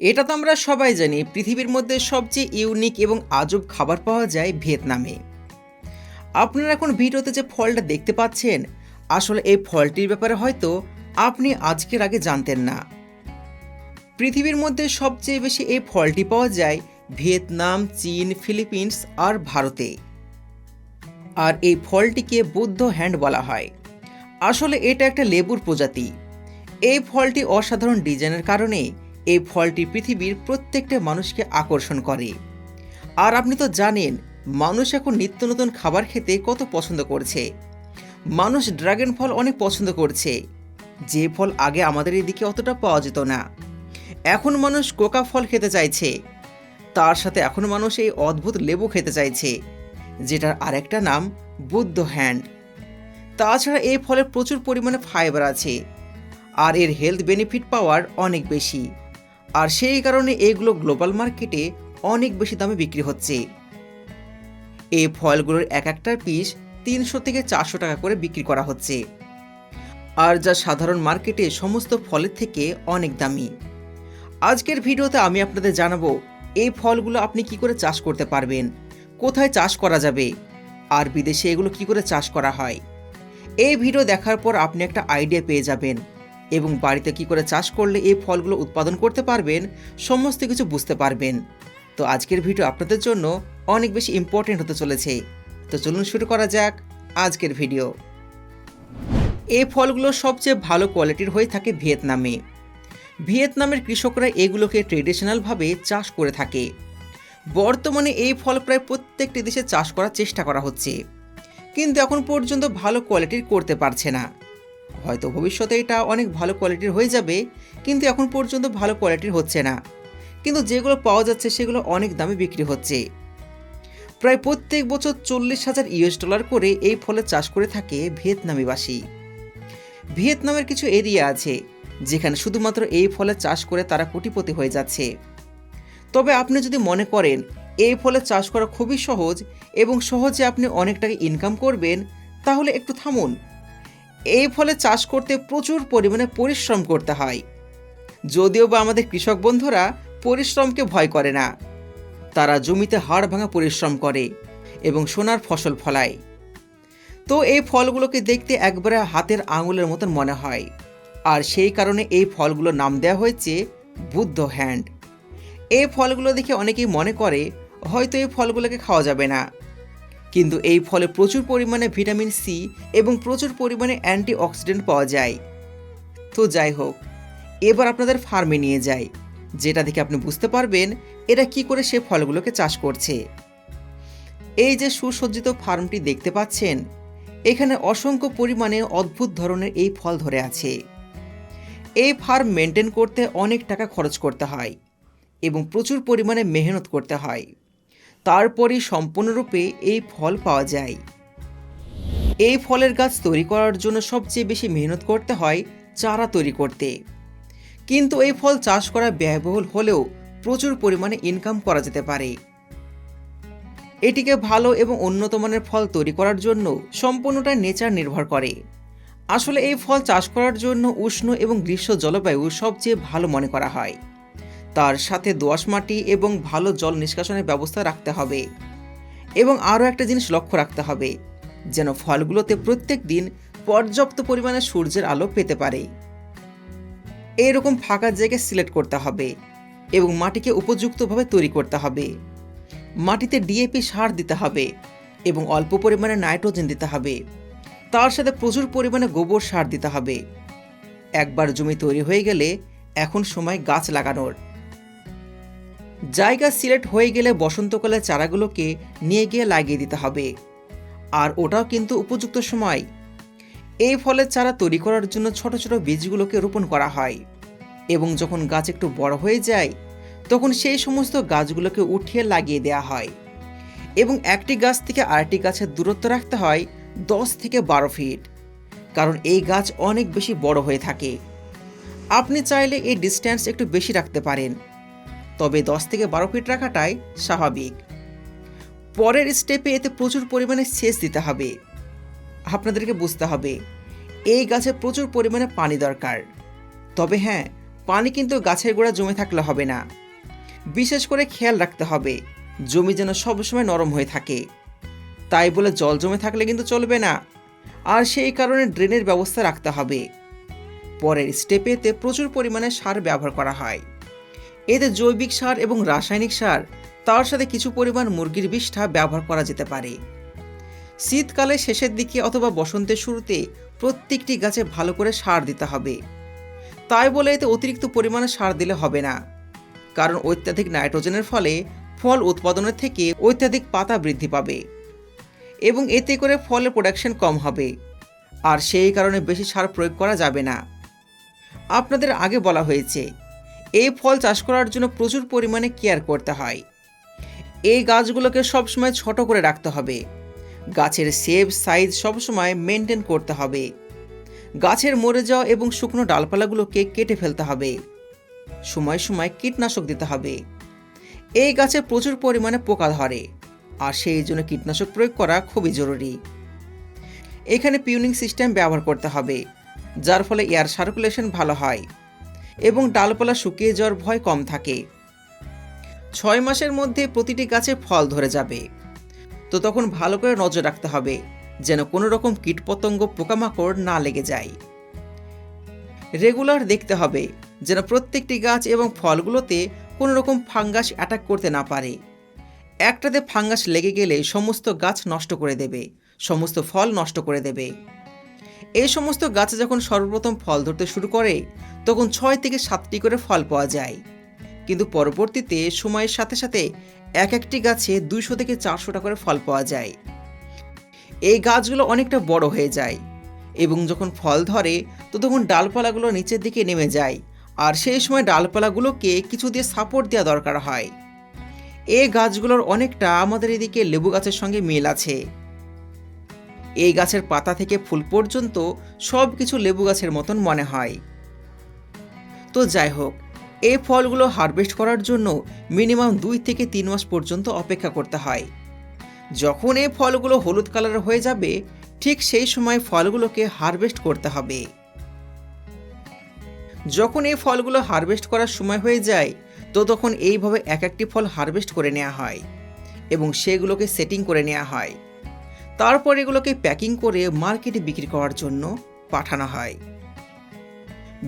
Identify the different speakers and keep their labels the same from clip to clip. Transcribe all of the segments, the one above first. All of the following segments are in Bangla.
Speaker 1: এটা তো আমরা সবাই জানি, পৃথিবীর মধ্যে সবচেয়ে ইউনিক এবং আজব খাবার পাওয়া যায় ভিয়েতনামে। আপনারা এখন ভিডিওতে যে ফলটা দেখতে পাচ্ছেন, আসলে এই ফলটির ব্যাপারে হয়তো আপনি আজকের আগে জানতেন না। পৃথিবীর মধ্যে সবচেয়ে বেশি এই ফলটি পাওয়া যায় ভিয়েতনাম, চীন, ফিলিপিন্স আর ভারতে। আর এই ফলটিকে বুদ্ধ হ্যান্ড বলা হয়। আসলে এটা একটা লেবুর প্রজাতি। এই ফলটি অসাধারণ ডিজাইনের কারণে এই ফলটি পৃথিবীর প্রত্যেকটা মানুষকে আকর্ষণ করে। আর আপনি তো জানেন, মানুষ এখন নিত্য নতুন খাবার খেতে কত পছন্দ করছে। মানুষ ড্রাগন ফল অনেক পছন্দ করছে। যে ফল আগে আমাদের এদিকে অতটা পাওয়া যেত না। এখন মানুষ কোকা ফল খেতে চাইছে। তার সাথে এখন মানুষ এই অদ্ভুত লেবু খেতে চাইছে, যেটার আরেকটা নাম বুদ্ধ হ্যান্ড। তাছাড়া এই ফলে প্রচুর পরিমাণে ফাইবার আছে, আর এর হেলথ বেনিফিট পাওয়ার অনেক বেশি। আর সেই কারণে এগুলো গ্লোবাল মার্কেটে অনেক বেশি দামে বিক্রি হচ্ছে। এই ফলগুলোর এক একটার পিস তিনশো থেকে চারশো টাকা করে বিক্রি করা হচ্ছে। আর যা সাধারণ মার্কেটে সমস্ত ফলের থেকে অনেক দামি। আজকের ভিডিওতে আমি আপনাদের জানাব, এই ফলগুলো আপনি কি করে চাষ করতে পারবেন? কোথায় চাষ করা যাবে? আর বিদেশে এগুলো কি করে চাষ করা হয়? এই ভিডিও দেখার পর আপনি একটা আইডিয়া পেয়ে যাবেন। এবং বাড়িতে কি করে চাষ করলে এই ফলগুলো উৎপাদন করতে পারবেন, সমস্ত কিছু বুঝতে পারবেন। তো আজকের ভিডিও আপনাদের জন্য অনেক বেশি ইম্পর্টেন্ট হতে চলেছে। তো চলুন শুরু করা যাক আজকের ভিডিও। এই ফলগুলো সবচেয়ে ভালো কোয়ালিটির হয়ে থাকে ভিয়েতনামে। ভিয়েতনামের কৃষকরা এগুলোকে ট্রেডিশনালভাবে চাষ করে থাকে। বর্তমানে এই ফল প্রায় প্রত্যেকটি দেশে চাষ করার চেষ্টা করা হচ্ছে। কিন্তু এখন পর্যন্ত ভালো কোয়ালিটির করতে পারছে না। হয়তো ভবিষ্যতে এটা অনেক ভালো কোয়ালিটির হয়ে যাবে, কিন্তু এখন পর্যন্ত ভালো কোয়ালিটির হচ্ছে না। কিন্তু যেগুলো পাওয়া যাচ্ছে সেগুলো অনেক দামে বিক্রি হচ্ছে। প্রায় প্রত্যেক বছর চল্লিশ হাজার ইউএস ডলার করে এই ফলের চাষ করে থাকে ভিয়েতনামিবাসী। ভিয়েতনামের কিছু এরিয়া আছে, যেখানে শুধুমাত্র এই ফলের চাষ করে তারা কোটিপতি হয়ে যাচ্ছে। তবে আপনি যদি মনে করেন, এই ফলের চাষ করা খুবই সহজ এবং সহজে আপনি অনেক টাকা ইনকাম করবেন, তাহলে একটু থামুন। এই ফলে চাষ করতে প্রচুর পরিমাণে পরিশ্রম করতে হয়। যদিও বা আমাদের কৃষক বন্ধুরা পরিশ্রমকে ভয় করে না। তারা জমিতে হাড় ভাঙা পরিশ্রম করে এবং সোনার ফসল ফলায়। তো এই ফলগুলোকে দেখতে একবারে হাতের আঙুলের মতন মনে হয়। আর সেই কারণে এই ফলগুলোর নাম দেওয়া হয়েছে বুদ্ধ হ্যান্ড। এই ফলগুলো দেখে অনেকেই মনে করে, হয়তো এই ফলগুলোকে খাওয়া যাবে না। কিন্তু এই ফলে প্রচুর পরিমাণে ভিটামিন সি এবং প্রচুর পরিমাণে অ্যান্টি অক্সিডেন্ট পাওয়া যায়। তো যাই হোক, এবার আপনাদের ফার্মে নিয়ে যাই। যেটা দেখে আপনি বুঝতে পারবেন এরা কি করে সে ফলগুলোকে চাষ করছে। এই যে সুসজ্জিত ফার্মটি দেখতে পাচ্ছেন, এখানে অসংখ্য পরিমাণে অদ্ভুত ধরনের এই ফল ধরে আছে। এই ফার্ম মেনটেন করতে অনেক টাকা খরচ করতে হয় এবং প্রচুর পরিমাণে মেহনত করতে হয়। তারপরই সম্পূর্ণরূপে এই ফল পাওয়া যায়। এই ফলের গাছ তৈরি করার জন্য সবচেয়ে বেশি মেহনত করতে হয় চারা তৈরি করতে। কিন্তু এই ফল চাষ করা ব্যয়বহুল হলেও প্রচুর পরিমাণে ইনকাম করা যেতে পারে। এটিকে ভালো এবং উন্নত মানের ফল তৈরি করার জন্য সম্পূর্ণটা নেচার নির্ভর করে। আসলে এই ফল চাষ করার জন্য উষ্ণ এবং গ্রীষ্ম জলবায়ু সবচেয়ে ভালো মনে করা হয়। তার সাথে দোআঁশ মাটি এবং ভালো জল নিষ্কাশনের ব্যবস্থা রাখতে হবে এবং আরও একটা জিনিস লক্ষ্য রাখতে হবে, যেন ফলগুলোতে প্রত্যেক দিন পর্যাপ্ত পরিমাণে সূর্যের আলো পেতে পারে। এইরকম ফাঁকা জায়গা সিলেক্ট করতে হবে এবং মাটিকে উপযুক্তভাবে তৈরি করতে হবে। মাটিতে ডিএপি সার দিতে হবে এবং অল্প পরিমাণে নাইট্রোজেন দিতে হবে। তার সাথে প্রচুর পরিমাণে গোবর সার দিতে হবে। একবার জমি তৈরি হয়ে গেলে এখন সময় গাছ লাগানোর। জায়গা সিলেক্ট হয়ে গেলে বসন্তকালে চারাগুলোকে নিয়ে গিয়ে লাগিয়ে দিতে হবে। আর ওটাও কিন্তু উপযুক্ত সময়। এই ফলের চারা তৈরি করার জন্য ছোট ছোট বীজগুলোকে রোপণ করা হয়। এবং যখন গাছ একটু বড় হয়ে যায়, তখন সেই সমস্ত গাছগুলোকে উঠিয়ে লাগিয়ে দেওয়া হয়। এবং একটি গাছ থেকে আরেকটি গাছের দূরত্ব রাখতে হয় দশ থেকে বারো ফিট। কারণ এই গাছ অনেক বেশি বড় হয়ে থাকে। আপনি চাইলে এই ডিস্ট্যান্স একটু বেশি রাখতে পারেন। তবে দশ থেকে বারো ফিট রাখাটাই স্বাভাবিক। পরের স্টেপে এতে প্রচুর পরিমাণে সেচ দিতে হবে। আপনাদেরকে বুঝতে হবে, এই গাছে প্রচুর পরিমাণে পানি দরকার। তবে হ্যাঁ পানি কিন্তু গাছের গোড়া জমে থাকলে হবে না। বিশেষ করে খেয়াল রাখতে হবে, জমি যেন সবসময় নরম হয়ে থাকে। তাই বলে জল জমে থাকলে কিন্তু চলবে না। আর সেই কারণে ড্রেনের ব্যবস্থা রাখতে হবে। পরের স্টেপেতে প্রচুর পরিমাণে সার ব্যবহার করা হয়। এতে জৈবিক সার এবং রাসায়নিক সার, তার সাথে কিছু পরিমাণ মুরগির বিষ্ঠা ব্যবহার করা যেতে পারে। শীতকালে শেষের দিকে অথবা বসন্তের শুরুতে প্রত্যেকটি গাছে ভালো করে সার দিতে হবে। তাই বলে এতে অতিরিক্ত পরিমাণে সার দিলে হবে না। কারণ অত্যাধিক নাইট্রোজেনের ফলে ফল উৎপাদনের থেকে অত্যাধিক পাতা বৃদ্ধি পাবে এবং এতে করে ফলের প্রোডাকশন কম হবে। আর সেই কারণে বেশি সার প্রয়োগ করা যাবে না। আপনাদের আগে বলা হয়েছে এই ফল চাষ করার জন্য প্রচুর পরিমাণে কেয়ার করতে হয়। এই গাছগুলোকে সবসময় ছোট করে রাখতে হবে। গাছের শেপ, সাইজ সবসময় মেনটেন করতে হবে। গাছের মরে যাওয়া এবং শুকনো ডালপালাগুলোকে কেটে ফেলতে হবে। সময় সময় কীটনাশক দিতে হবে। এই গাছে প্রচুর পরিমাণে পোকা ধরে, আর সেই জন্য কীটনাশক প্রয়োগ করা খুবই জরুরি। এখানে পিউনিং সিস্টেম ব্যবহার করতে হবে, যার ফলে এয়ার সার্কুলেশন ভালো হয়। এবং ডালপালা শুকিয়ে যাওয়ার ভয় কম থাকে। ছয় মাসের মধ্যে প্রতিটি গাছে ফল ধরে যাবে। তো তখন ভালো করে নজর রাখতে হবে, যেন কোনো রকম কীটপতঙ্গ পোকামাকড় না লেগে যায়। রেগুলার দেখতে হবে, যেন প্রত্যেকটি গাছ এবং ফলগুলোতে কোনো রকম ফাঙ্গাস অ্যাটাক করতে না পারে। একটাতে ফাঙ্গাস লেগে গেলে সমস্ত গাছ নষ্ট করে দেবে, সমস্ত ফল নষ্ট করে দেবে। এই সমস্ত গাছে যখন সর্বপ্রথম ফল ধরতে শুরু করে, তখন ছয় থেকে সাতটি করে ফল পাওয়া যায়। কিন্তু পরবর্তীতে সময়ের সাথে সাথে এক একটি গাছে দুইশো থেকে চারশোটা করে ফল পাওয়া যায়। এই গাছগুলো অনেকটা বড় হয়ে যায় এবং যখন ফল ধরে, তো তখন ডালপালাগুলো নিচের দিকে নেমে যায় আর সেই সময় ডালপালাগুলোকে কিছু দিয়ে সাপোর্ট দেওয়া দরকার হয়। এই গাছগুলোর অনেকটা আমাদের এদিকে লেবু গাছের সঙ্গে মিল আছে। এই গাছের পাতা থেকে ফুল পর্যন্ত সব কিছু লেবু গাছের মতন মনে হয়। তো যাই হোক এই ফলগুলো হারভেস্ট করার জন্য মিনিমাম দুই থেকে তিন মাস পর্যন্ত অপেক্ষা করতে হয়। যখন এই ফলগুলো হলুদ কালার হয়ে যাবে, ঠিক সেই সময় ফলগুলোকে হারভেস্ট করতে হবে। যখন এই ফলগুলো হারভেস্ট করার সময় হয়ে যায়, তো তখন এইভাবে এক একটি ফল হারভেস্ট করে নেওয়া হয় এবং সেগুলোকে সেটিং করে নেওয়া হয়। তারপর এগুলোকে প্যাকিং করে মার্কেটে বিক্রি করার জন্য পাঠানো হয়।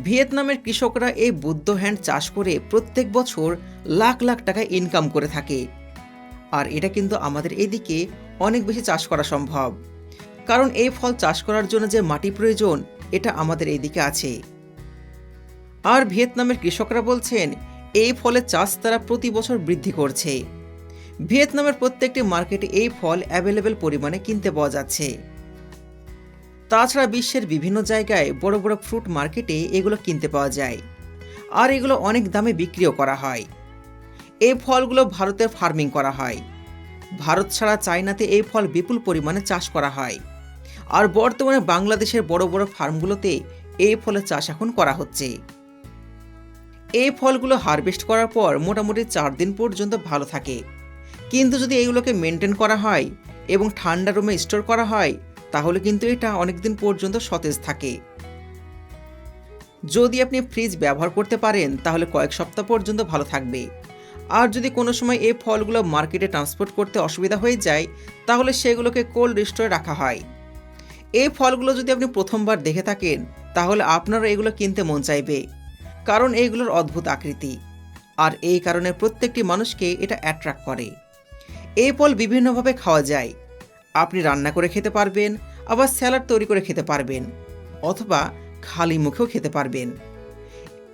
Speaker 1: ভিয়েতনামের কৃষকরা এই বুদ্ধ হ্যান্ড চাষ করে প্রত্যেক বছর লাখ লাখ টাকা ইনকাম করে থাকে। আর এটা কিন্তু আমাদের এদিকে অনেক বেশি চাষ করা সম্ভব। কারণ এই ফল চাষ করার জন্য যে মাটি প্রয়োজন, এটা আমাদের এদিকে আছে। আর ভিয়েতনামের কৃষকরা বলছেন, এই ফলের চাষ তারা প্রতি বছর বৃদ্ধি করছে। ভিয়েতনামের প্রত্যেকটি মার্কেটে এই ফল অ্যাভেলেবেল পরিমাণে কিনতে পাওয়া যাচ্ছে। তাছাড়া বিশ্বের বিভিন্ন জায়গায় বড় বড় ফ্রুট মার্কেটে এগুলো কিনতে পাওয়া যায়। আর এগুলো অনেক দামে বিক্রিও করা হয়। এই ফলগুলো ভারতে ফার্মিং করা হয়। ভারত ছাড়া চায়নাতে এই ফল বিপুল পরিমাণে চাষ করা হয়। আর বর্তমানে বাংলাদেশের বড় বড় ফার্মগুলোতে এই ফলের চাষ এখন করা হচ্ছে। এই ফলগুলো হারভেস্ট করার পর মোটামুটি চার দিন পর্যন্ত ভালো থাকে। কিন্তু যদি এইগুলোকে মেনটেন করা হয় এবং ঠান্ডা রুমে স্টোর করা হয়, তাহলে কিন্তু এটা অনেক দিন পর্যন্ত সতেজ থাকে। যদি আপনি ফ্রিজ ব্যবহার করতে পারেন, তাহলে কয়েক সপ্তাহ পর্যন্ত ভালো থাকবে। আর যদি কোনো সময় এই ফলগুলো মার্কেটে ট্রান্সপোর্ট করতে অসুবিধা হয়ে যায়, তাহলে সেগুলোকে কোল্ড স্টোরে রাখা হয়। এই ফলগুলো যদি আপনি প্রথমবার দেখে থাকেন, তাহলে আপনারও এগুলো কিনতে মন চাইবে। কারণ এইগুলোর অদ্ভুত আকৃতি। আর এই কারণে প্রত্যেকটি মানুষকে এটা অ্যাট্রাক্ট করে। এই ফল বিভিন্নভাবে খাওয়া যায়। আপনি রান্না করে খেতে পারবেন, আবার স্যালাড তৈরি করে খেতে পারবেন, অথবা খালি মুখেও খেতে পারবেন।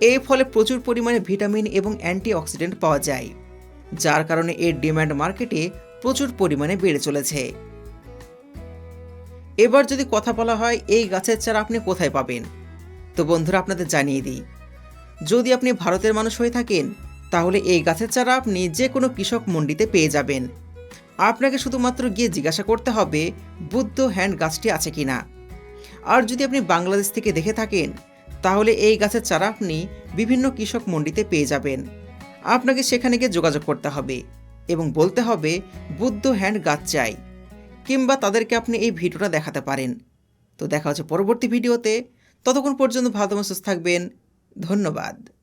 Speaker 1: এই ফলে প্রচুর পরিমাণে ভিটামিন এবং অ্যান্টিঅক্সিডেন্ট পাওয়া যায়, যার কারণে এর ডিম্যান্ড মার্কেটে প্রচুর পরিমাণে বেড়ে চলেছে। এবার যদি কথা বলা হয়, এই গাছের চারা আপনি কোথায় পাবেন? তো বন্ধুরা, আপনাদের জানিয়ে দিই। যদি আপনি ভারতের মানুষ হয়ে থাকেন, তাহলে এই গাছের চারা আপনি যে কোনো কৃষক মন্ডিতে পেয়ে যাবেন। আপনাকে শুধুমাত্র গিয়ে জিজ্ঞাসা করতে হবে, বুদ্ধ হ্যান্ড গাছটি আছে কি না। আর যদি আপনি বাংলাদেশ থেকে দেখে থাকেন, তাহলে এই গাছের চারা আপনি বিভিন্ন কৃষক মন্ডিতে পেয়ে যাবেন। আপনাকে সেখানে গিয়ে যোগাযোগ করতে হবে এবং বলতে হবে, বুদ্ধ হ্যান্ড গাছ চাই, কিংবা তাদেরকে আপনি এই ভিডিওটা দেখাতে পারেন। তো দেখা হচ্ছে পরবর্তী ভিডিওতে। ততক্ষণ পর্যন্ত ভালো সুস্থ থাকবেন, ধন্যবাদ।